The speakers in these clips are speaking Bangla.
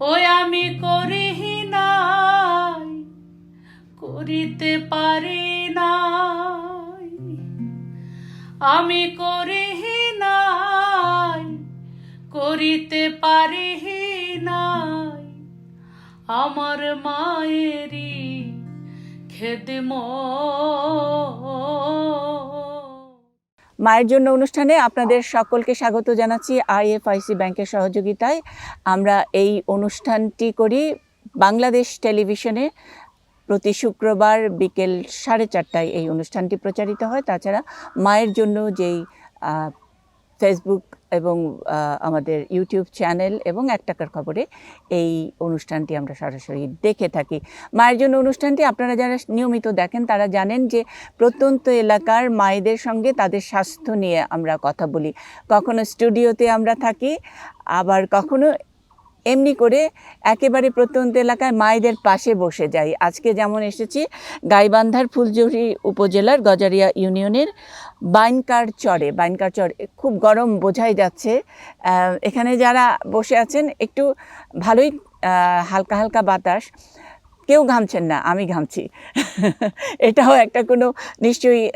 ওই আমি করিহি নাই, করিতে পারি নাই। আমি করিহি নাই, করিতে পারিহি নাই। আমার মায়েরই খেদম মায়ের জন্য অনুষ্ঠানে আপনাদের সকলকে স্বাগত জানাচ্ছি আইএফআইসি ব্যাংকের সহযোগিতায়। আমরা এই অনুষ্ঠানটি করি বাংলাদেশ টেলিভিশনে প্রতি শুক্রবার বিকেল সাড়ে চারটায় এই অনুষ্ঠানটি প্রচারিত হয়। তাছাড়া মায়ের জন্য যেই ফেসবুক এবং আমাদের ইউটিউব চ্যানেল এবং এক টাকার খবরে এই অনুষ্ঠানটি আমরা সরাসরি দেখে থাকি। মায়ের জন্য অনুষ্ঠানটি আপনারা যারা নিয়মিত দেখেন তারা জানেন যে প্রত্যন্ত এলাকার মায়েদের সঙ্গে তাদের স্বাস্থ্য নিয়ে আমরা কথা বলি। কখনো স্টুডিওতে আমরা থাকি, আবার কখনো এমনি করে একেবারে প্রত্যন্ত এলাকায় মায়েদের পাশে বসে যাই। আজকে যেমন এসেছি, গাইবান্ধার ফুলজুরি উপজেলার গজারিয়া ইউনিয়নের বাইনকার চরে। বাইনকার চর খুব গরম বোঝাই যাচ্ছে। এখানে যারা বসে আছেন, একটু ভালোই হালকা হালকা বাতাস। কেউ ঘামছেন না, আমি ঘামছি। এটাও একটা কোনো নিশ্চয়ই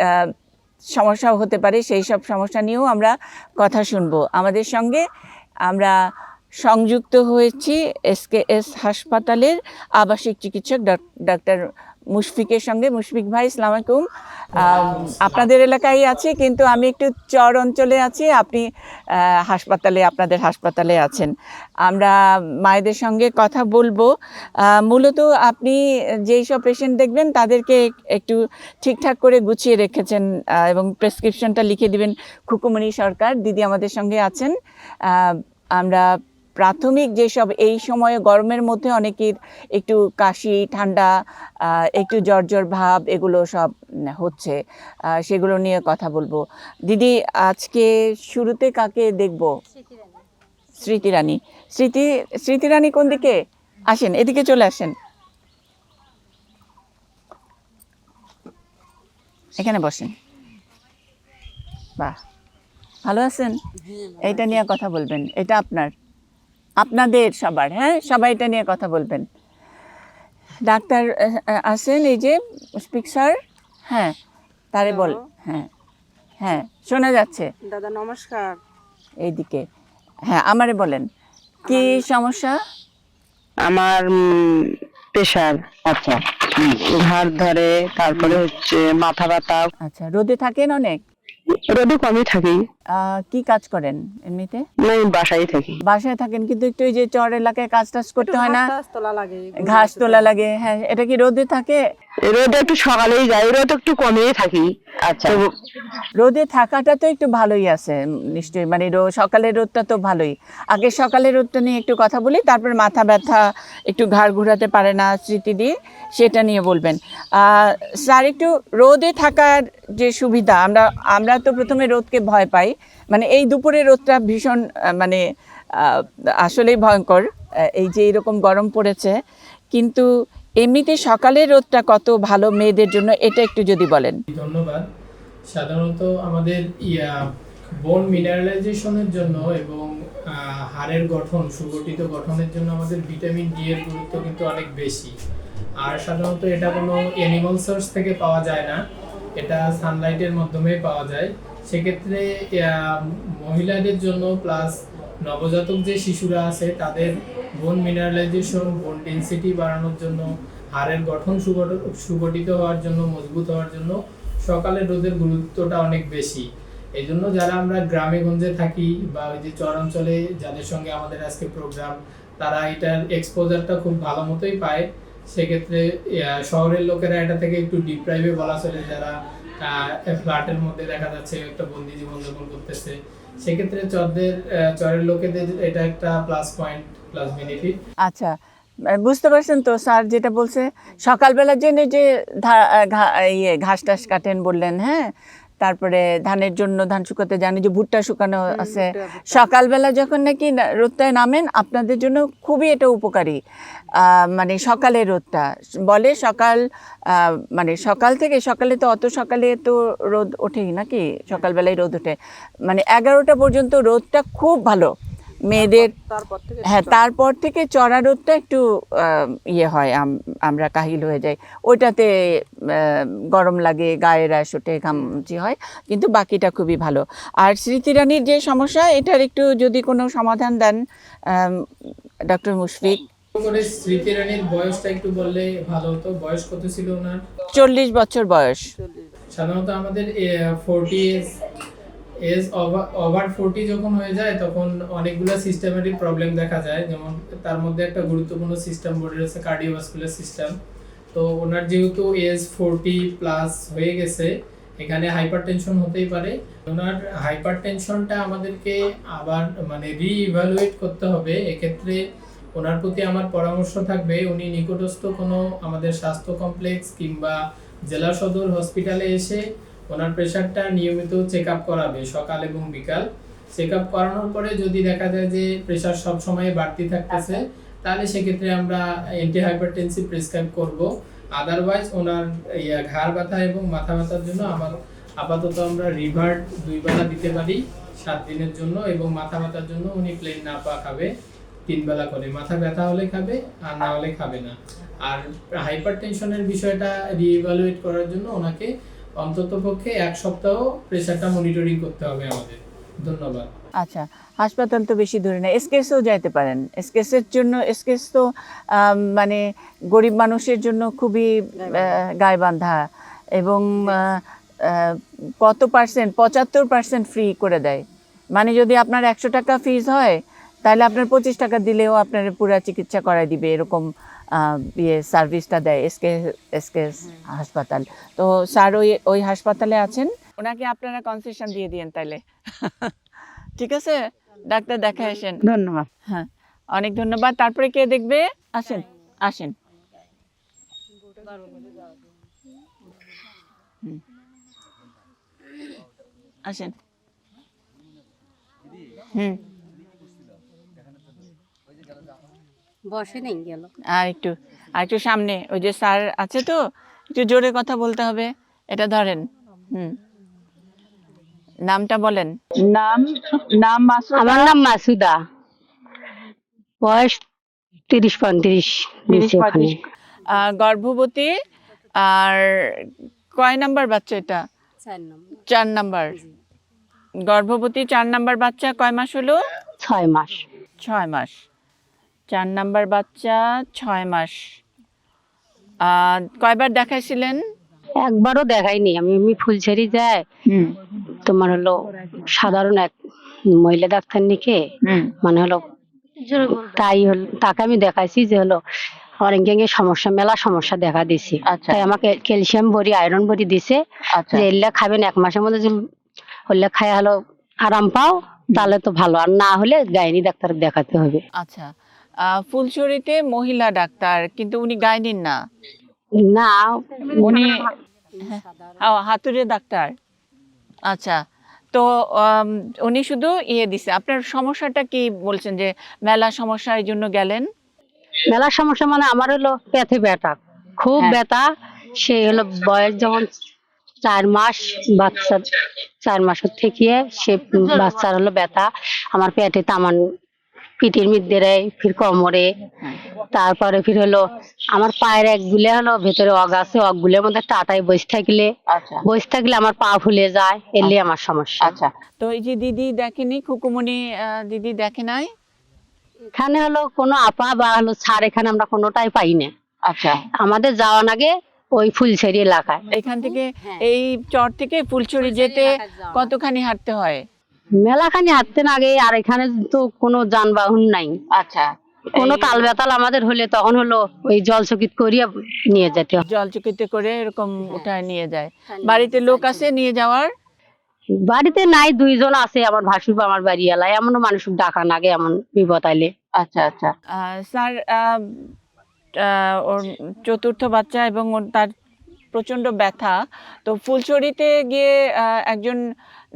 সমস্যাও হতে পারে। সেই সব সমস্যা নিয়েও আমরা কথা শুনব। আমাদের সঙ্গে আমরা সংযুক্ত হয়েছি এসকেএস হাসপাতালের আবাসিক চিকিৎসক ডাক্তার মুশফিকের সঙ্গে। মুশফিক ভাই ইসলাম আপনাদের এলাকায় আছে, কিন্তু আমি একটু চর অঞ্চলে আছি। আপনি হাসপাতালে, আপনাদের হাসপাতালে আছেন। আমরা মায়েদের সঙ্গে কথা বলব। মূলত আপনি যেই সব পেশেন্ট দেখবেন, তাদেরকে একটু ঠিকঠাক করে গুছিয়ে রেখেছেন এবং প্রেসক্রিপশনটা লিখে দিবেন। খুকুমণি সরকার, দিদি আমাদের সঙ্গে আছেন। আমরা প্রাথমিক যেসব এই সময়ে গরমের মধ্যে অনেকের একটু কাশি ঠান্ডা একটু জ্বর জ্বর ভাব এগুলো সব হচ্ছে। সেগুলো নিয়ে কথা বলব। দিদি আজকে শুরুতে কাকে দেখব? স্মৃতি রানী স্মৃতি স্মৃতি রানী কোন দিকে? আসেন এদিকে চলে আসেন। এখানে বসেন। বাহ ভালো আছেন? এইটা নিয়ে কথা বলবেন এটা আপনার। আপনাদের সবার হ্যাঁ? সবাই এটা নিয়ে কথা বলবেন। ডাক্তার আছেন এই যে স্পিক স্যার? হ্যাঁ তারে বল হ্যাঁ হ্যাঁ শোনা যাচ্ছে। দাদা নমস্কার। এইদিকে হ্যাঁ আমারে বলেন কি সমস্যা? আমার প্রেশার আচ্ছা। ঘাড় ধরে তারপরে হচ্ছে মাথা ব্যথা। আচ্ছা রোদে থাকেন অনেক? রোদে কমই থাকি। কি কাজ করেন এমনিতে? আমি বাসায় থাকি। বাসায় থাকেন কিন্তু একটু ওই যে চর এলাকায় কাজ টাজ করতে হয় না? তোলা লাগে ঘাস তোলা লাগে হ্যাঁ এটা কি রোদে থাকে? রোদে একটু সকালেই যাই রোদ একটু কমেই থাকি। আচ্ছা। রোদে থাকাটা তো একটু ভালোই আছে নিশ্চয়ই। মানে সকালের রোদটা তো ভালোই। আগে সকালের রোদটা নিয়ে একটু কথা বলি তারপর মাথা ব্যথা একটু ঘাড় ঘোরাতে পারে না স্মৃতি দিয়ে সেটা নিয়ে বলবেন। আহ, স্যার একটু রোদে থাকার যে সুবিধা আমরা আমরা তো প্রথমে রোদকে ভয় পাই মানে এই দুপুরের রোদটা ভীষণ মানে আসলেই ভয়ঙ্কর এই যে এরকম গরম পড়েছে। কিন্তু এমনিতে সকালের রোদটা কত ভালো মেয়েদের জন্য, এটা একটু যদি বলেন। ধন্যবাদ। সাধারণত আমাদের ইয়া বোন মিনারেলাইজেশনের জন্য এবং হাড়ের গঠন, সুগঠিত গঠনের জন্য আমাদের ভিটামিন ডি এর গুরুত্ব কিন্তু অনেক বেশি। আর সাধারণত এটা কোনো অ্যানিমাল সোর্স থেকে পাওয়া যায় না। এটা সানলাইটের মাধ্যমে পাওয়া যায়। সেক্ষেত্রে মহিলাদের জন্য প্লাস নবজাতক যে শিশুরা আছে, তাদের বোন মিনারেলাইজেশন বোন ডেনসিটি বাড়ানোর জন্য, হাড়ের গঠন সুগঠ- সুগঠিত হওয়ার জন্য, মজবুত হওয়ার জন্য সকালের রোদের গুরুত্বটা অনেক বেশি। এই জন্য যারা আমরা গ্রামে গঞ্জে থাকি বা ওই যে চরাঞ্চলে যাদের সঙ্গে আমাদের আজকে প্রোগ্রাম তারা এটার এক্সপোজারটা খুব ভালো মতোই পায়। সেক্ষেত্রে শহরের লোকেরা এটা থেকে একটু ডিপ্রাইভে বলা চলে, যারা ফ্ল্যাটের মধ্যে দেখা যাচ্ছে, একটা বন্দি জীবনযাপন করতেছে। সেক্ষেত্রে চরদের চরের লোকেদের এটা একটা প্লাস পয়েন্ট প্লাস বেনিফিট আচ্ছা বুঝতে পারছেন তো স্যার যেটা বলছে? সকালবেলার জন্য যে ইয়ে ঘাস টাস কাটেন বললেন হ্যাঁ? তারপরে ধানের জন্য ধান শুকাতে জানি যে ভুট্টা শুকানো আছে। সকালবেলা যখন নাকি রোদটায় নামেন আপনাদের জন্য খুবই এটা উপকারী। মানে সকালের রোদটা। বলে সকাল মানে সকাল থেকে সকালে তো অত সকালে তো রোদ ওঠেই নাকি? সকালবেলায় রোদ ওঠে। মানে এগারোটা পর্যন্ত রোদটা খুব ভালো। মেয়েদের হ্যাঁ তারপর থেকে চড়া রোদটা একটু ইয়ে হয় আম- আমরা কাহিল হয়ে যাই। ওইটাতে গরম লাগে গায়ে র্যাশ ওঠে ঘামচি হয় কিন্তু বাকিটা খুবই ভালো। আর স্মৃতিরানীর যে সমস্যা এটার একটু যদি কোনো সমাধান দেন ডক্টর মুশফিক। করে স্মৃতি রানীর বয়সটা একটু বললে ভালো হতো। বয়স কত ছিল ওনার? চল্লিশ বছর বয়স। সাধারণত আমাদের ফোরটি এজ ওভার ফোরটি যখন হয়ে যায়, তখন অনেকগুলো সিস্টেমেটিক প্রবলেম দেখা যায়। যেমন তার মধ্যে একটা গুরুত্বপূর্ণ সিস্টেম বোর্ডের হচ্ছে কার্ডিওভাস্কুলার সিস্টেম তো ওনার যেহেতু এজ ফোরটি প্লাস হয়ে গেছে, এখানে হাইপার টেনশন হতেই পারে। ওনার হাইপার টেনশনটা আমাদেরকে আবার মানে রিইভ্যালুয়েট করতে হবে। এক্ষেত্রে ওনার প্রতি আমার পরামর্শ থাকবে, উনি নিকটস্থ কোনো আমাদের স্বাস্থ্য কমপ্লেক্স কিংবা জেলা সদর হসপিটালে এসে ওনার প্রেশারটা নিয়মিত চেক আপ করাবে সকাল এবং বিকাল। চেক আপ করানোর পরে যদি দেখা যায় যে প্রেশার সব সময় বাড়তি থাকতেছে, তাহলে সেক্ষেত্রে আমরা অ্যান্টি হাইপারটেনসিভ প্রেসক্রাইব করব। আদারওয়াইজ ওনার ইয়া ঘাড় ব্যথা এবং মাথা ব্যথার জন্য আমার আপাতত আমরা রিভার্ট দুই বেলা দিতে পারি সাত দিনের জন্য এবং মাথা ব্যথার জন্য উনি প্লেন না পা খাবে, তিন বেলা করে। মাথা ব্যথা হলে খাবে, আর না হলে খাবে না। আর হাইপার টেনশনের বিষয়টা রিইভালুয়েট করার জন্য ওনাকে অন্তত পক্ষে এক সপ্তাহ প্রেশারটা মনিটরিং করতে হবে আমাদের। ধন্যবাদ। আচ্ছা হাসপাতাল তো বেশি দূরে না এসকেসেও যাইতে পারেন। এসকেসের জন্য এসকেস তো মানে গরিব মানুষের জন্য খুবই গায়ে বাঁধা এবং কত পার্সেন্ট পঁচাত্তর পার্সেন্ট ফ্রি করে দেয়। মানে যদি আপনার একশো টাকা ফিজ হয় তাহলে আপনার পঁচিশ টাকা দিলেও আপনার পুরা চিকিৎসা করাই দিবে এরকম ইয়ে সার্ভিসটা দেয় এসকে এসকেস হাসপাতাল। তো স্যার ওই ওই হাসপাতালে আছেন? ওনাকে আপনারা কনসেশন দিয়ে দিয়েন তাইলে। ঠিক আছে? ডাক্তার দেখা আসেন। ধন্যবাদ। হ্যাঁ। অনেক ধন্যবাদ। তারপরে কে দেখবে? আসেন আসেন। হুম। আসেন। হুম। বসে নেই গেল। আর একটু আর একটু সামনে ওই যে স্যার আছে তো একটু জোরে কথা বলতে হবে এটা ধরেন হুম। নামটা বলেন। নাম নাম মাসুদ। আমার নাম মাসুদা। বয়স তিরিশ পঁয়ত্রিশ গর্ভবতী আর কয় নাম্বার বাচ্চা এটা? চার নাম্বার। গর্ভবতী চার নাম্বার বাচ্চা কয় মাস হলো? ছয় মাস। ছয় মাস। চার নাম্বার বাচ্চা ছয় মাস। কয়বার দেখাইছিলেন? একবারও দেখাইনি। আমি এমনি ফুলছেরি যায় তোমার হলো সাধারণ এক মহিলা ডাক্তার নিকে মানে হলো তাই হলো তাকে আমি দেখাইছি যে হলো আমার সমস্যা মেলা সমস্যা দেখা দিছে আচ্ছা। তাই আমাকে ক্যালসিয়াম বড়ি আয়রন বড়ি দিছে। আচ্ছা। যে খাবেন এক মাসের মধ্যে হলে খায় হলো আরাম পাও তাহলে তো ভালো। আর না হলে গাইনি ডাক্তার দেখাতে হবে। আচ্ছা। ফুলছড়িতে মহিলা ডাক্তার কিন্তু উনি গাইনিন না। না। উনি হ্যাঁ, হাতুড়ে ডাক্তার। আচ্ছা তো উনি শুধু ইয়ে দিছে। আপনার সমস্যাটা কি বলছেন যে মেলা সমস্যা এই জন্য গেলেন? মেলা সমস্যা মানে আমার হলো পেথে ব্যথা। খুব হ্যাঁ। ব্যথা। সে হলো বয়স যখন চার মাস বাচ্চা চার মাস থেকে সে বাচ্চার হলো ব্যথা। আমার পেটে তামান পিঠের মধ্যে দেয় ফির কোমরে। তারপরে ফির হলো আমার পায়ের এক গুলে হলো ভেতরে অগ আছে অগ গুলের মধ্যে টাটায় বসে থাকলে আচ্ছা। বসে থাকলে আমার পা ফুলে যায় এলে আমার সমস্যা। আচ্ছা। তো এই যে দিদি দেখেনি খুকুমনি আহ, দিদি দেখে নাই? এখানে হলো কোনো আপা বা হলো ছাড় এখানে আমরা কোনোটাই পাই না। আচ্ছা। আমাদের যাওয়ার আগে ওই ফুলছেরি এলাকায়। এখান থেকে এই চর থেকে ফুলছড়ি যেতে কতখানি হাঁটতে হয়? মেলাখানি হাঁটতে না আগে আর এখানে তো কোনো যানবাহন নাই। আচ্ছা কোনো তাল বেতাল আমাদের হলে তখন হলো ওই জল চকিত করিয়া নিয়ে যেতে হয়। জল চকিতে করে এরকম উঠায় নিয়ে যায়। বাড়িতে লোক আছে নিয়ে যাওয়ার? বাড়িতে নাই দুইজন আছে আমার ভাসুর বা আমার বাড়ি এলায় এমনও মানুষ ডাকা নাগে এমন বিপদ আইলে। আচ্ছা আচ্ছা। স্যার আহ, আহ, ওর চতুর্থ বাচ্চা এবং ওর তার প্রচণ্ড ব্যথা। তো ফুলছড়িতে গিয়ে আহ, একজন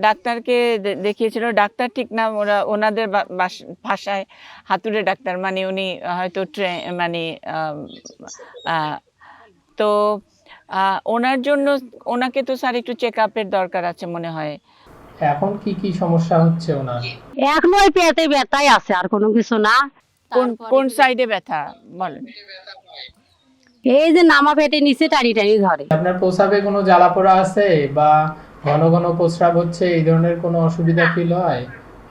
ডাক্তারকে দেখিয়েছিল। ডাক্তার ঠিক না ওরা ওনাদের ভাষায় হাতুড়ে ডাক্তার। মানে উনি হয়তো ট্রে মানে তো ওনার জন্য ওনাকে তো স্যার একটু চেক আপের দরকার আছে মনে হয়। এখন কি কি সমস্যা হচ্ছে ওনার? এখন ওই পেটে ব্যথাই আছে আর কোনো কিছু না। কোন কোন সাইডে ব্যথা? বলেন। এই যে নামা পেটে নিচে টানি টানি ধরে। আপনার প্রস্রাবে কোনো জ্বালা পোড়া আছে বা ঘন ঘন প্রস্রাব হচ্ছে এই ধরনের কোনো অসুবিধা ফিল হয়?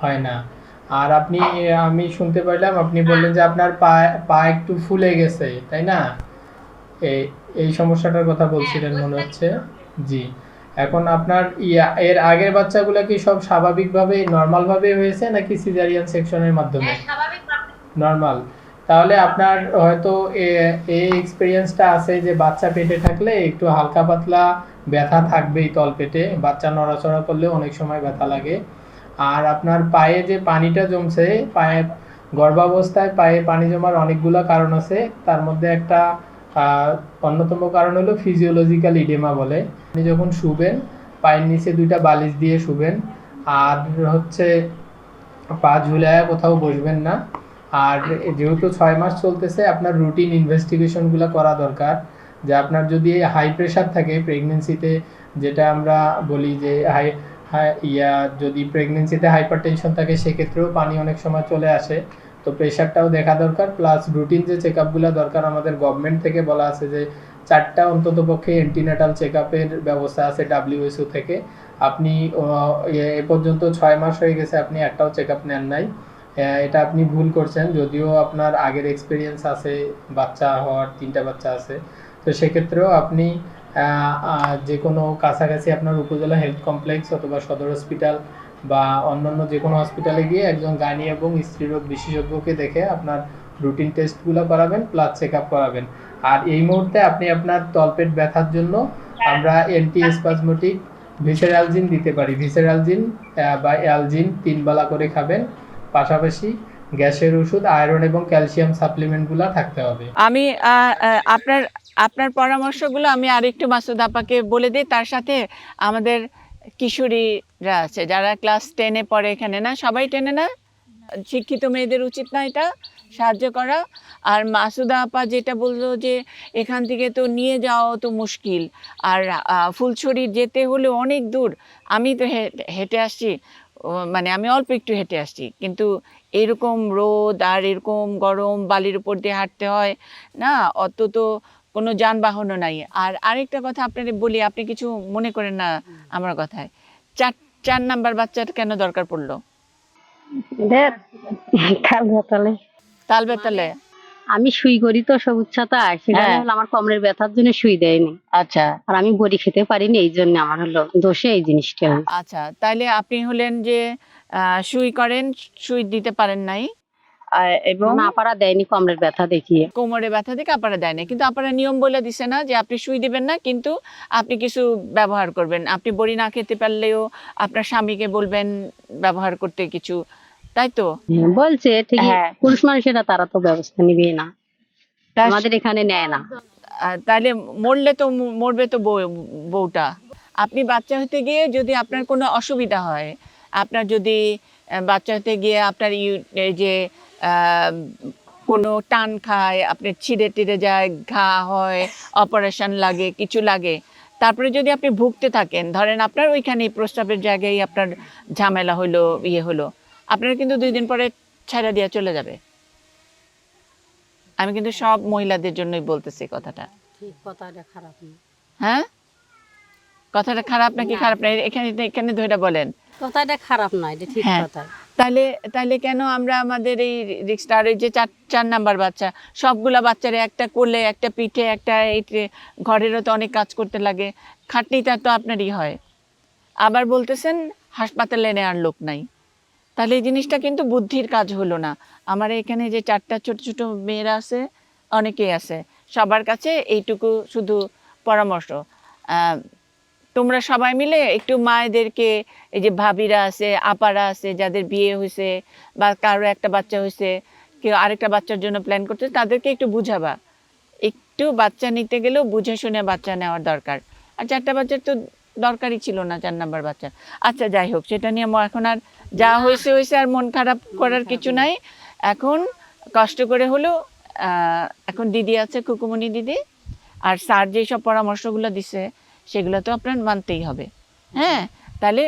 হয় না। আর আপনি আমি শুনতে পাইলাম আপনি বললেন যে আপনার পা পা একটু ফুলে গেছে তাই না? এই এই সমস্যাটার কথা বলছিলেন মনে হচ্ছে? জি। এখন আপনার ইয়া এর আগের বাচ্চাগুলো কি সব স্বাভাবিকভাবে নর্মালভাবে হয়েছে নাকি সিজারিয়ান সেকশনের মাধ্যমে? নর্মাল তাহলে আপনার হয়তো এই এক্সপিরিয়েন্সটা আছে যে বাচ্চা পেটে থাকলে একটু হালকা পাতলা ব্যথা থাকবেই তল পেটে। বাচ্চা নড়াচড়া করলে অনেক সময় ব্যথা লাগে। আর আপনার পায়ে যে পানিটা জমছে, পায়ে গর্ভাবস্থায় পায়ে পানি জমার অনেকগুলো কারণ আছে। তার মধ্যে একটা অন্যতম কারণ হলো ফিজিওলজিক্যাল ইডেমা বলে। আপনি যখন শুবেন, পায়ের নিচে দুইটা বালিশ দিয়ে শুবেন। আর হচ্ছে পা ঝুলায় কোথাও বসবেন না। আর যেহেতু ছয় মাস চলতেছে, আপনার রুটিন ইনভেস্টিগেশনগুলো করা দরকার। যে আপনার যদি হাই প্রেশার থাকে প্রেগনেন্সিতে যেটা আমরা বলি যে হাই হাই ইয়া, যদি প্রেগনেন্সিতে হাইপার টেনশন থাকে, সেক্ষেত্রেও পানি অনেক সময় চলে আসে। তো প্রেশারটাও দেখা দরকার প্লাস রুটিন যে চেক দরকার আমাদের গভর্নমেন্ট থেকে বলা আছে যে, চারটা অন্তত পক্ষে এন্টিনেটাল চেক আপের ব্যবস্থা আছে ডাব্লিউএসও থেকে। আপনি এ পর্যন্ত ছয় মাস হয়ে গেছে, আপনি একটাও চেক নেন নাই। এটা আপনি ভুল করছেন। যদিও আপনার আগের এক্সপিরিয়েন্স আছে বাচ্চা হওয়ার তিনটা বাচ্চা আছে। তো সেক্ষেত্রেও আপনি যে কোনো কাছাকাছি আপনার উপজেলা হেলথ কমপ্লেক্স অথবা সদর হসপিটাল বা অন্যান্য যে কোনো হসপিটালে গিয়ে একজন গাইনি এবং স্ত্রীরোগ বিশেষজ্ঞকে দেখে আপনার রুটিন টেস্টগুলো করাবেন প্লাস চেক আপ করাবেন। আর এই মুহূর্তে আপনি আপনার তলপেট ব্যথার জন্য আমরা অ্যান্টি স্পাজমোটিক ভিসেরালজিন দিতে পারি। ভিসেরালজিন বা অ্যালজিন তিন বেলা করে খাবেন। পাশাপাশি গ্যাসের ওষুধ, আয়রন এবং ক্যালসিয়াম সাপ্লিমেন্টগুলো থাকতে হবে। আমি আপনার আপনার পরামর্শগুলো আমি আরেকটু মাসুদ আপাকে বলে দিই। তার সাথে আমাদের কিশোরীরা আছে, যারা ক্লাস টেনে পড়ে এখানে না, সবাই টেনে না? শিক্ষিত মেয়েদের উচিত না এটা, সাহায্য করা। আর মাসুদা আপা যেটা বলল যে, এখান থেকে তো নিয়ে যাওয়া তো মুশকিল। আর ফুলছড়ি যেতে হলে অনেক দূর। আমি তো হেঁটে আসছি। মানে আমি অল্প একটু হেঁটে আসছি। কিন্তু এরকম রোদ আর এরকম গরম বালির উপর দিয়ে হাঁটতে হয় না অত তো কোনো যানবাহনও নাই। আর আরেকটা কথা আপনাদের বলি আপনি কিছু মনে করেন না আমার কথায়। চার চার নাম্বার বাচ্চার কেন দরকার পড়ল? তাল বেতালে? আমি শুই করি তো সব উচ্চতা সেখানে হ্যাঁ। হলো আমার কোমরের ব্যথার জন্য শুই দেয়নি। আচ্ছা। আর আমি বড়ি খেতে পারিনি এই জন্য আমার হলো দোষে এই জিনিসটা আচ্ছা তাইলে আপনি হলেন যে সুই করেন সুই দিতে পারেন নাই। এবং? না পারা দেয়নি কোমরের ব্যথা দেখিয়ে। কোমরে ব্যথা থেকে আপনারা দেয় না কিন্তু আপনারা নিয়ম বলে দিছে না যে আপনি সুই দিবেন না কিন্তু আপনি কিছু ব্যবহার করবেন। আপনি বড়ি না খেতে পারলেও আপনার স্বামীকে বলবেন ব্যবহার করতে কিছু তাই তো? হ্যাঁ, বলছে ঠিকই হ্যাঁ। পুরুষ মানুষেরা তারা তো ব্যবস্থা নিবে না। আমাদের এখানে নেয় না। তাহলে মরলে তো মরবে তো বউটা। আপনি বাচ্চা হতে গিয়ে যদি আপনার কোনো অসুবিধা হয় আপনার যদি বাচ্চা হতে গিয়ে আপনার এই যে কোনো টান খায় আপনার ছিঁড়ে টিড়ে যায় ঘা হয় অপারেশন লাগে কিছু লাগে তারপরে যদি আপনি ভুগতে থাকেন ধরেন আপনার ওইখানে প্রস্রাবের জায়গায় আপনার ঝামেলা হলো ইয়ে হলো আপনার কিন্তু দুই দিন পরে ছাড়া দিয়ে চলে যাবে। আমি কিন্তু সব মহিলাদের জন্যই বলতেছি কথাটা। ঠিক কথাটা খারাপ না। হ্যাঁ? কথাটা খারাপ নাকি খারাপ না? এখানে এখানে ধরে বলেন। কথাটা খারাপ না এটা ঠিক হ্যাঁ। কথা। তাহলে তাহলে কেন আমরা আমাদের এই রিক্সটার ওই যে চার চার নাম্বার বাচ্চা সবগুলা বাচ্চারা একটা কোলে একটা পিঠে একটা এই ঘরেরও তো অনেক কাজ করতে লাগে খাটনিটা তো আপনারই হয়। আবার বলতেছেন হাসপাতালে নেওয়ার লোক নাই। তাহলে এই জিনিসটা কিন্তু বুদ্ধির কাজ হলো না। আমার এখানে যে চারটা ছোট ছোট মেয়েরা আছে, অনেকেই আছে। সবার কাছে এইটুকু শুধু পরামর্শ। তোমরা সবাই মিলে একটু মায়েদেরকে, এই যে ভাবিরা আছে, আপারা আছে, যাদের বিয়ে হয়েছে বা কারও একটা বাচ্চা হয়েছে, কেউ আরেকটা বাচ্চার জন্য প্ল্যান করছে, তাদেরকে একটু বুঝাবা। একটু বাচ্চা নিতে গেলেও বুঝে শুনে বাচ্চা নেওয়ার দরকার। আর চারটা বাচ্চার তো দরকারই ছিল না, চার নাম্বার বাচ্চা। আচ্ছা যাই হোক, সেটা নিয়ে এখন আর যা হয়েছে হয়েছে আর মন খারাপ করার কিছু নাই। এখন কষ্ট করে হলেও এখন দিদি আছে কুকুমনি দিদি। আর স্যার যেসব পরামর্শগুলো দিছে, সেগুলো তো আপনার মানতেই হবে। হ্যাঁ তাহলে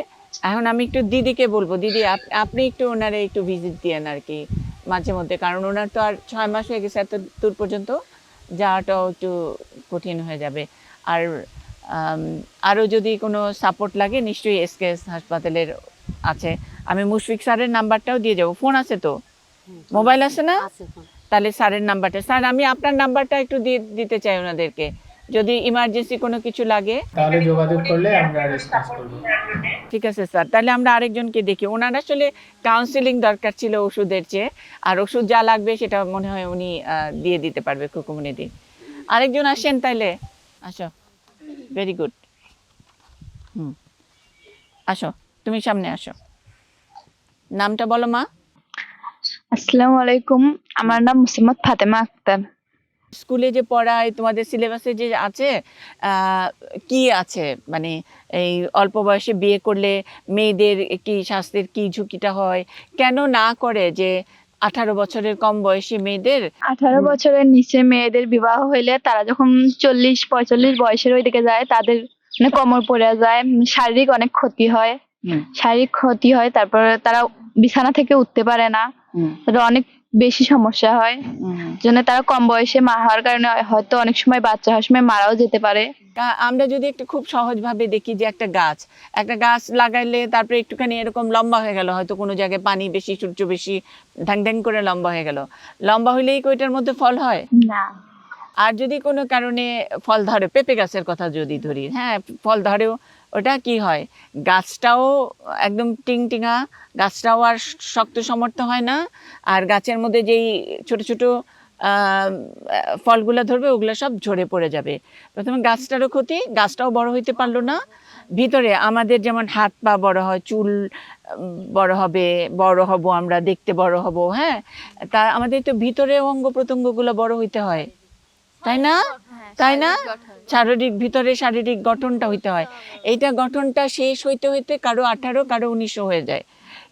এখন আমি একটু দিদিকে বলব। দিদি আপনি একটু ওনারে একটু ভিজিট দিয়েন আর কি, মাঝে মধ্যে। কারণ ওনার তো আর ছয় মাস হয়ে গেছে এত দূর পর্যন্ত, যাওয়াটাও একটু কঠিন হয়ে যাবে। আর আরও যদি কোনো সাপোর্ট লাগে, নিশ্চয়ই এসকেএস হাসপাতালের আছে। আমি মুশফিক স্যারের নাম্বারটাও দিয়ে যাব। ফোন আছে তো? মোবাইল আছে। না? তাহলে স্যারের নাম্বারটা। স্যার আমি আপনার নাম্বারটা একটু দিয়ে দিতে চাই ওনাদেরকে। যদি ইমার্জেন্সি কোনো কিছু লাগে। তাহলে যোগাযোগ করলে আমরা ডিসকাস করব। ঠিক আছে স্যার। তাহলে আমরা আরেকজনকে দেখি। ওনার আসলে কাউন্সিলিং দরকার ছিল ওষুধের চেয়ে। আর ওষুধ যা লাগবে সেটা মনে হয় উনি দিয়ে দিতে পারবে খুকুমনি দি আরেকজন আসেন তাহলে? আসো। Very good hmm. আসো। তুমি সামনে আসো। নামটা বলো মা। আসসালামু আলাইকুম আমার নাম মুসিমত ফাতেমা আক্তার। স্কুলে যে পড়ায় তোমাদের সিলেবাসে যে আছে কি আছে? মানে এই অল্প বয়সে বিয়ে করলে মেয়েদের কি স্বাস্থ্যের কি ঝুঁকিটা হয়? কেন না করে যে আঠারো বছরের কম বয়সী মেয়েদের? আঠারো বছরের নিচে মেয়েদের বিবাহ হইলে তারা যখন চল্লিশ পঁয়তাল্লিশ বয়সের ওইদিকে যায় তাদের মানে কোমর পড়ে যায় শারীরিক অনেক ক্ষতি হয়। শারীরিক ক্ষতি হয় তারপরে তারা বিছানা থেকে উঠতে পারে না। তাদের অনেক বেশি সমস্যা হয়। জন্য তারা কম বয়সে মা হওয়ার কারণে হয়তো অনেক সময় বাচ্চা হওয়ার সময় মারাও যেতে পারে। আমরা যদি একটু খুব সহজভাবে দেখি যে একটা গাছ একটা গাছ লাগাইলে তারপরে একটুখানি এরকম লম্বা হয়ে গেল হয়তো কোনো জায়গায় পানি বেশি সূর্য বেশি ঢ্যাং ঢ্যাং করে লম্বা হয়ে গেল। লম্বা হইলেই কি ওইটার মধ্যে ফল হয়? না। আর যদি কোনো কারণে ফল ধরে, পেঁপে গাছের কথা যদি ধরি হ্যাঁ ফল ধরেও ওটা কি হয়? গাছটাও একদম টিংটিঙা গাছটাও আর শক্ত সমর্থ হয় না। আর গাছের মধ্যে যেই ছোট ছোট ফলগুলো ধরবে, ওগুলো সব ঝরে পড়ে যাবে। প্রথমে গাছটারও ক্ষতি, গাছটাও বড় হইতে পারল না। ভিতরে আমাদের যেমন হাত পা বড় হয়, চুল বড় হবে, বড় হব আমরা, দেখতে বড় হব হ্যাঁ? তা আমাদের তো ভিতরে অঙ্গ প্রত্যঙ্গগুলো বড় হইতে হয়। তাই না? তাই না? শারীরিক ভিতরে শারীরিক গঠনটা হইতে হয়। এইটা গঠনটা শেষ হইতে হইতে কারও আঠারো কারও উনিশশো হয়ে যায়।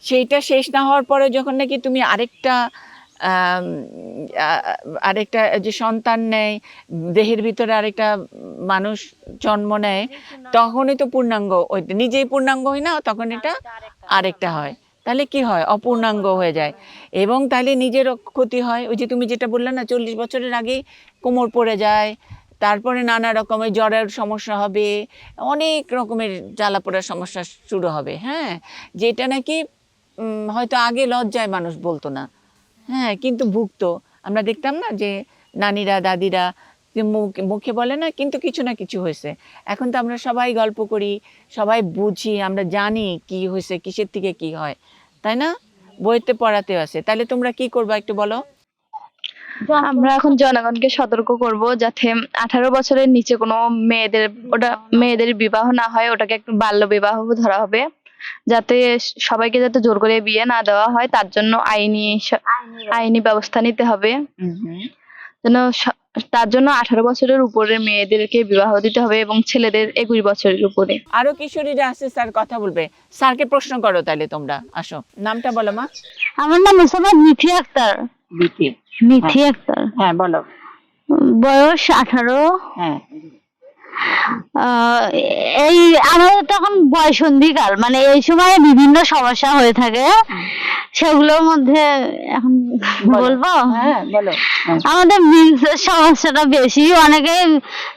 সেইটা শেষ না হওয়ার পরে যখন নাকি তুমি আরেকটা আরেকটা যে সন্তান নেয় দেহের ভিতরে আরেকটা মানুষ জন্ম নেয় তখনই তো পূর্ণাঙ্গ ওই নিজেই পূর্ণাঙ্গ হয় না তখন এটা আরেকটা হয়। তাহলে কি হয়? অপূর্ণাঙ্গ হয়ে যায়। এবং তাহলে নিজেরও ক্ষতি হয়। ওই যে তুমি যেটা বললে না চল্লিশ বছরের আগেই কোমর পড়ে যায় তারপরে নানা রকমের জ্বরের সমস্যা হবে অনেক রকমের জ্বালা পোড়ার সমস্যা শুরু হবে। হ্যাঁ যেটা নাকি হয়তো আগে লজ্জায় মানুষ বলতো না। হ্যাঁ কিন্তু ভুগতো। আমরা দেখতাম না যে নানিরা দাদিরা মুখে বলে না কিন্তু কিছু না কিছু হয়েছে। এখন তো আমরা সবাই গল্প করি সবাই বুঝি আমরা জানি কি হয়েছে কিসের থেকে কি হয়। তাই না? বইতে পড়াতেও আছে। তাহলে তোমরা কি করবা একটু বলো? আমরা এখন জনগণকে সতর্ক করব যাতে আঠারো বছরের নিচে কোনো মেয়েদের ওটা মেয়েদের বিবাহ না হয় ওটাকে একটু বাল্য বিবাহ ধরা হবে। যাতে সবাইকে যাতে জোর করে বিয়ে না দেওয়া হয় তার জন্য আইনি আইনি ব্যবস্থা। নিতে হবে। যেন তার জন্য আঠারো বছরের উপরে মেয়েদেরকে বিবাহ দিতে হবে এবং ছেলেদের একুশ বছরের উপরে। আরও কিশোরীরা আছে স্যার কথা বলবে। স্যারকে প্রশ্ন করো তাহলে তোমরা। আসো। নামটা বলো মা। আমার নাম মুসাফা মিথি আক্তার। মিথি মিথি আক্তার। হ্যাঁ বলো। বয়স আঠারো। হ্যাঁ। এই আমাদের তখন বয়সন্ধিকাল মানে এই সময় বিভিন্ন সমস্যা হয়ে থাকে। সেগুলোর মধ্যে এখন বলব? হ্যাঁ। আমাদের মিন্সের সমস্যাটা বেশি। অনেকে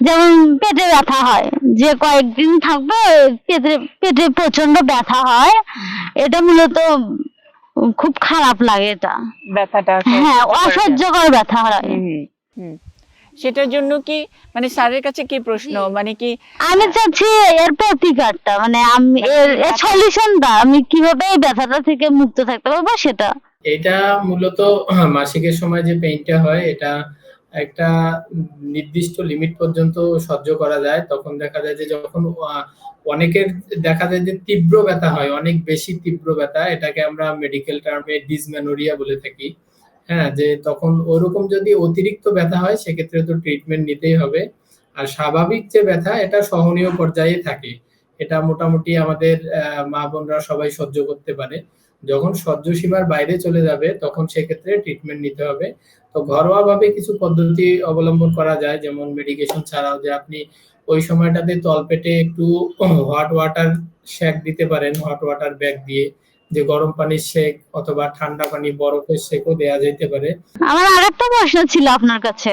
যেমন পেটে ব্যথা হয় যে কয়েকদিন থাকবে পেটে পেটে প্রচণ্ড ব্যথা হয়। এটা মূলত খুব খারাপ লাগে এটা। ব্যথাটা হ্যাঁ অসহ্যকর ব্যথা হয়। সেটার জন্য কি মানে স্যারের কাছে কি প্রশ্ন? মানে কি আমি চাচ্ছি এর প্রতিকারটা মানে আমি এর সলিউশনটা আমি কীভাবে এই ব্যথাটা থেকে মুক্ত থাকতে পারব সেটা। এটা মূলত মাসিকের সময় যে পেইনটা হয় এটা একটা নির্দিষ্ট লিমিট পর্যন্ত সহ্য করা যায়। তখন দেখা যায় যে যখন আহ, অনেকের দেখা যায় যে তীব্র ব্যথা হয় অনেক বেশি তীব্র ব্যথা এটাকে আমরা মেডিকেল টার্মে ডিসমেনোরিয়া বলে থাকি। হ্যাঁ যে তখন ওরকম যদি অতিরিক্ত ব্যথা হয়, সেক্ষেত্রে তো ট্রিটমেন্ট নিতেই হবে। আর স্বাভাবিক যে ব্যথা, এটা সহনীয় পর্যায়ে থাকে। এটা মোটামুটি আমাদের মা বোনরা সবাই সহ্য করতে পারে। যখন সহ্য সীমার বাইরে চলে যাবে, তখন সেক্ষেত্রে ট্রিটমেন্ট নিতে হবে। তো ঘরোয়াভাবে কিছু পদ্ধতি অবলম্বন করা যায়, যেমন মেডিকেশন ছাড়াও যে আপনি ওই সময়টাতে তলপেটে একটু হট ওয়াটার শেক দিতে পারেন হট ওয়াটার ব্যাগ দিয়ে। যে গরম পানির শেক অথবা ঠান্ডা পানি বরফের শেকও দেওয়া যেতে পারে। আমার আরেকটা প্রশ্ন ছিল আপনার কাছে।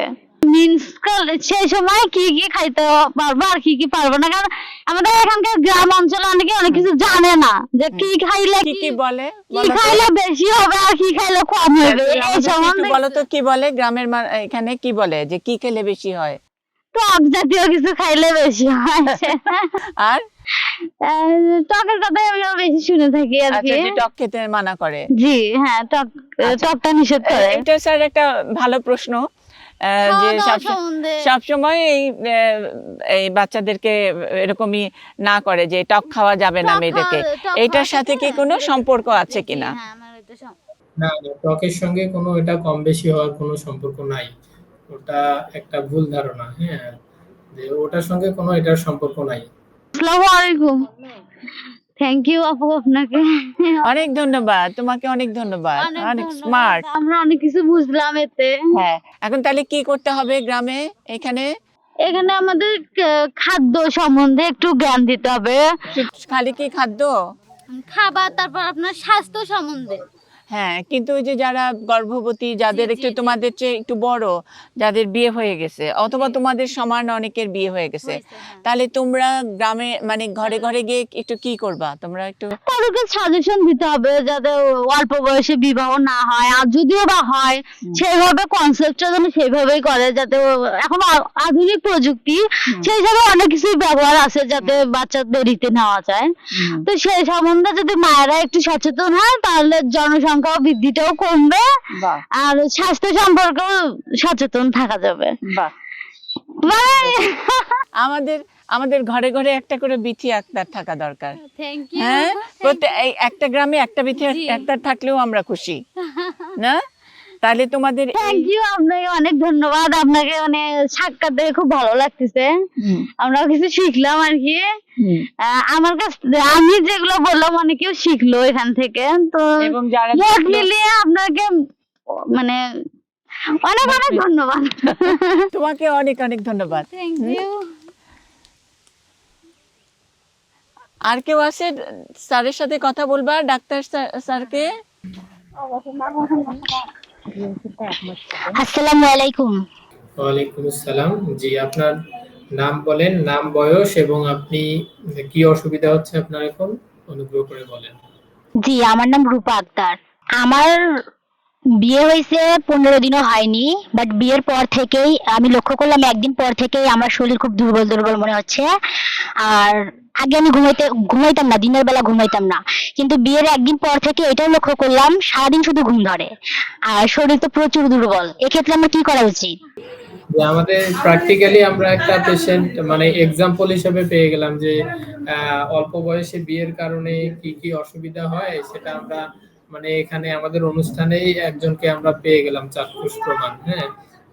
সেই সময় কি কি খাইতে পারব আর কি কি পারব না? কারণ আমাদের এখানকার গ্রাম অঞ্চলে অনেকে অনেক কিছু জানে না যে কি খাইলে কি কি বলে? কি খাইলে বেশি হবে আর কি খাইলে কম হবে? এই সম্বন্ধে বলো তো কি বলে? গ্রামের মা- এখানে কি বলে যে কি খেলে বেশি হয়? টক জাতীয় কিছু খাইলে বেশি হয়। আর? টকের কথাই আমি বেশি শুনে থাকি আর কি। আচ্ছা টক খেতে মানা করে। জি হ্যাঁ টক আচ্ছা। টকটা নিষেধ করে। এটা স্যার একটা ভালো প্রশ্ন। আহ, যে সব সব এই এই বাচ্চাদেরকে এরকমই না করে যে টক খাওয়া যাবে না মেয়েদেরকে। এটার সাথে কি কোনো সম্পর্ক আছে কিনা? হ্যাঁ, না না ত্বকের সঙ্গে কোনো এটা কম বেশি হওয়ার কোনো সম্পর্ক নাই। ওটা একটা ভুল ধারণা হ্যাঁ? যে ওটার সঙ্গে কোনো এটার সম্পর্ক নাই। আসসালামু আলাইকুম। থ্যাংক ইউ আপু আপনাকে। অনেক ধন্যবাদ তোমাকে অনেক ধন্যবাদ অনেক স্মার্ট আমরা অনেক কিছু বুঝলাম এতে। হ্যাঁ এখন তাহলে কি করতে হবে গ্রামে এখানে? এখানে আমাদের খাদ্য সম্বন্ধে একটু জ্ঞান দিতে হবে। খালি কি খাদ্য? খাবার তারপর আপনার স্বাস্থ্য সম্বন্ধে। হ্যাঁ কিন্তু ওই যে যারা গর্ভবতী যাদের একটু তোমাদের চেয়ে একটু বড় যাদের বিয়ে হয়ে গেছে অথবা তোমাদের সমান অনেকের বিয়ে হয়ে গেছে তাহলে তোমরা গ্রামে মানে ঘরে ঘরে গিয়ে একটু কি করবা? তোমরা একটু তাদেরকে সাজেশন দিতে হবে যাতে অল্প বয়সে বিবাহ না হয় আর যদিও বা হয় সেইভাবে কনসেপ্টটা যেন সেইভাবেই করে যাতে এখন আধুনিক প্রযুক্তি সেই হিসাবে অনেক কিছুই ব্যবহার আছে যাতে বাচ্চা দেরিতে নেওয়া যায়। তো সেই সম্বন্ধে যদি মায়েরা একটু সচেতন হয় তাহলে জনসংখ্যা বৃদ্ধিটাও কমবে আর স্বাস্থ্য সম্পর্কেও সচেতন থাকা যাবে। বাহ। আমাদের আমাদের ঘরে ঘরে একটা করে বিথি আক্তার থাকা দরকার। হ্যাঁ? প্রত্যেক এই একটা গ্রামে একটা বিথি আক্তার থাকলেও আমরা খুশি। না? তাহলে তোমাদের থ্যাংক ইউ আপনাকে অনেক ধন্যবাদ। আপনাকে মানে সাক্ষাৎ দেখে খুব ভালো লাগতেছে। আমরা কিছু শিখলাম আর কি। আহ, আমার কাছ আমি যেগুলো বললাম অনেকেও শিখলো এখান থেকে। তো মোট মিলিয়ে আপনাকে মানে অনেক অনেক ধন্যবাদ। তোমাকে অনেক অনেক ধন্যবাদ। থ্যাংক ইউ আর কেউ আছে স্যারের সাথে কথা বলবা ডাক্তার স্যার- স্যারকে? আসসালামু আলাইকুম ওয়ালাইকুম আসসালাম জি আপনার নাম বলেন নাম বয়স এবং আপনি কি অসুবিধা হচ্ছে আপনার এখন? অনুগ্রহ করে বলেন। জি আমার নাম রূপা আক্তার। আমার বিয়ে হয়েছে পনেরো দিনও হয়নি বাট বিয়ের পর থেকেই, আমি লক্ষ্য করলাম একদিন পর থেকেই আমার শরীর খুব দুর্বল দুর্বল মনে হচ্ছে। আর আগে আমি ঘুমাইতে, ঘুমাইতাম না, দিনের বেলা ঘুমাইতাম না। কিন্তু বিয়ের একদিন পর থেকে এটাও লক্ষ্য করলাম, সারাদিন শুধু ঘুম ধরে। আর শরীর তো প্রচুর দুর্বল। এক্ষেত্রে আমার কি করা উচিত? আমাদের প্র্যাকটিক্যালি আমরা একটা পেশেন্ট মানে এক্সাম্পল হিসেবে পেয়ে গেলাম যে অল্প বয়সে বিয়ের কারণে কি কি অসুবিধা হয়, সেটা আমরা মানে এখানে আমাদের অনুষ্ঠানেই একজনকে আমরা পেয়ে গেলাম চাক্ষুষ প্রমাণ হ্যাঁ?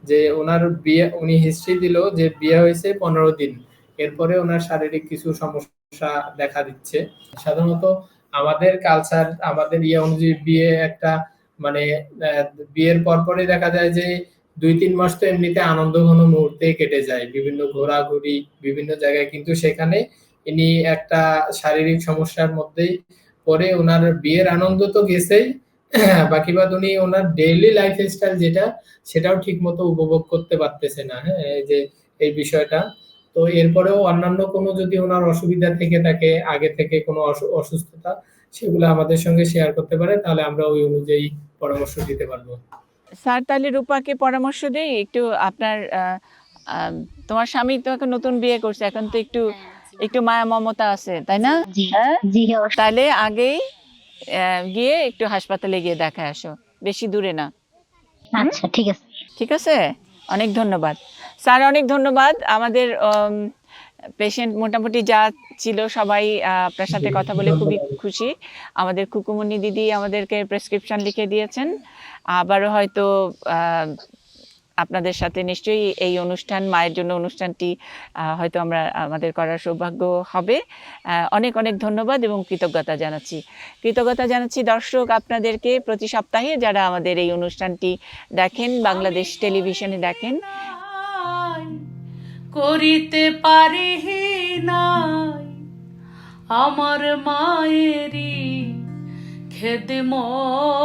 যে ওনার বিয়ে, উনি হিস্ট্রি দিল যে বিয়ে হয়েছে পনেরো দিন। এরপরে ওনার শারীরিক কিছু সমস্যা দেখা দিচ্ছে। সাধারণত আমাদের কালচার আমাদের ইয়ে অনুযায়ী বিয়ে একটা মানে বিয়ের পরপরই দেখা যায় যে দুই তিন মাস তো এমনিতে আনন্দ ঘন মুহূর্তে কেটে যায়। বিভিন্ন ঘোরাঘুরি, বিভিন্ন জায়গায়। কিন্তু সেখানে ইনি একটা শারীরিক সমস্যার মধ্যেই পরে ওনার বিয়ের আনন্দ তো গেছেই। বাকি বাদ উনি ওনার ডেইলি লাইফ স্টাইল যেটা সেটাও ঠিক মতো উপভোগ করতে পারতেছে না হ্যাঁ এই যে এই বিষয়টা। তো এরপরেও অন্যান্য কোনো যদি ওনার অসুবিধা থেকে থাকে আগে থেকে কোনো অসু- অসুস্থতা সেগুলো আমাদের সঙ্গে শেয়ার করতে পারে তাহলে আমরা ওই অনুযায়ী পরামর্শ দিতে পারব। স্যার তাহলে রূপাকে পরামর্শ দেই? একটু আপনার তোমার স্বামী তো এখন নতুন বিয়ে করছে এখন তো একটু একটু মায়া মমতা আছে তাই না? হ্যাঁ? তাহলে আগেই গিয়ে একটু হাসপাতালে গিয়ে দেখা আসো বেশি দূরে না। আচ্ছা ঠিক আছে। ঠিক আছে? অনেক ধন্যবাদ। স্যার অনেক ধন্যবাদ। আমাদের পেশেন্ট মোটামুটি যা ছিল সবাই আপনার সাথে কথা বলে খুবই খুশি। আমাদের কুকুমনি দিদি আমাদেরকে প্রেসক্রিপশন লিখে দিয়েছেন। আবারও হয়তো আহ, আপনাদের সাথে নিশ্চয়ই এই অনুষ্ঠান, মায়ের জন্য অনুষ্ঠানটি হয়তো আমরা আমাদের করার সৌভাগ্য হবে। অনেক অনেক ধন্যবাদ এবং কৃতজ্ঞতা জানাচ্ছি। কৃতজ্ঞতা জানাচ্ছি দর্শক আপনাদেরকে প্রতি সপ্তাহে যারা আমাদের এই অনুষ্ঠানটি দেখেন, বাংলাদেশ টেলিভিশনে দেখেন। করিতে পারি নাই। আমার মায়েরই খেদমত